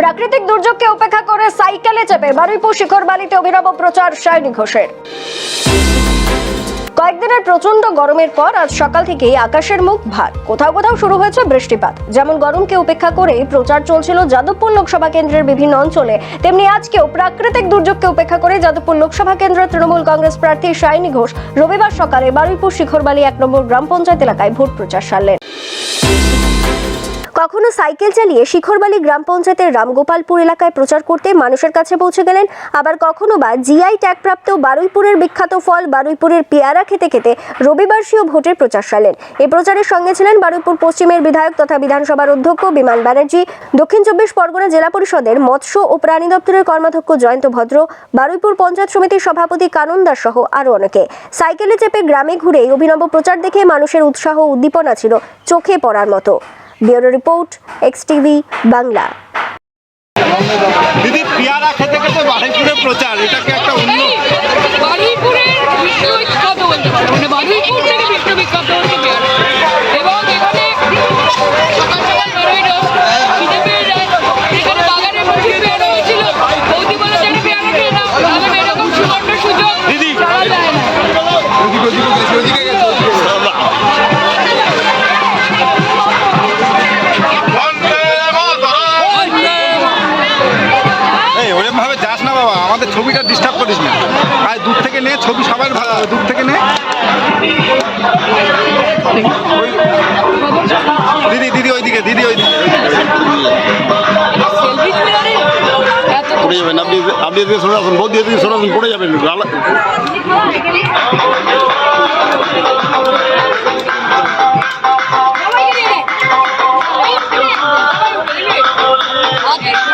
প্রাকৃতিক দুর্যোগকে উপেক্ষা করে সাইকেলে চেপে বারুইপুর শিখর বালিতে অভিনব প্রচার সায়নী ঘোষের। কয়েকদিনের প্রচণ্ড গরমের পর আজ সকাল থেকেই আকাশের মুখ ভার। কোথাও কোথাও শুরু হয়েছে বৃষ্টিপাত। যেমন গরমকে উপেক্ষা করে প্রচার চলছিল যাদবপুর লোকসভা কেন্দ্রের বিভিন্ন অঞ্চলে, তেমনি আজকেও প্রাকৃতিক দুর্যোগকে উপেক্ষা করে যাদবপুর লোকসভা কেন্দ্রের তৃণমূল কংগ্রেস প্রার্থী সায়নী ঘোষ রবিবার সকালে বারুইপুর শিখরবালি এক নম্বর গ্রাম পঞ্চায়েত এলাকায় ভোট প্রচার সারলেন। কখনো সাইকেল চালিয়ে শিখরবালি গ্রাম পঞ্চায়েতের রামগোপালপুর এলাকায় প্রচার করতে মানুষের কাছে পৌঁছে গেলেন, আবার কখনো বা জিআই ট্যাগপ্রাপ্ত বারুইপুরের বিখ্যাত ফল বারুইপুরের পেয়ারা খেতে খেতে রবিবার্ষীয় ভোটের প্রচার সারলেন। এই প্রচারের সঙ্গে ছিলেন বারুইপুর পশ্চিমের বিধায়ক তথা বিধানসভার অধ্যক্ষ বিমান ব্যানার্জি, দক্ষিণ চব্বিশ পরগনা জেলা পরিষদের মৎস্য ও প্রাণী দপ্তরের কর্মাধ্যক্ষ জয়ন্ত ভদ্র, বারুইপুর পঞ্চায়েত সমিতির সভাপতি কানন দাস সহ আরও অনেকে। সাইকেলে চেপে গ্রামে ঘুরে অভিনব প্রচার দেখে মানুষের উৎসাহ উদ্দীপনা ছিল চোখে পড়ার মতো। Bureau report X TV Bangla. দিদি খেতে খেতে প্রচার এটাকে একটা ওই দূর থেকে নে। দিদি দিদি ওইদিকে দিদি ওই পড়ে যাবেন আপনি আপনি এদিকে সরে আসুন বৌদি এদিকে সরে আসুন পড়ে যাবেন Okay.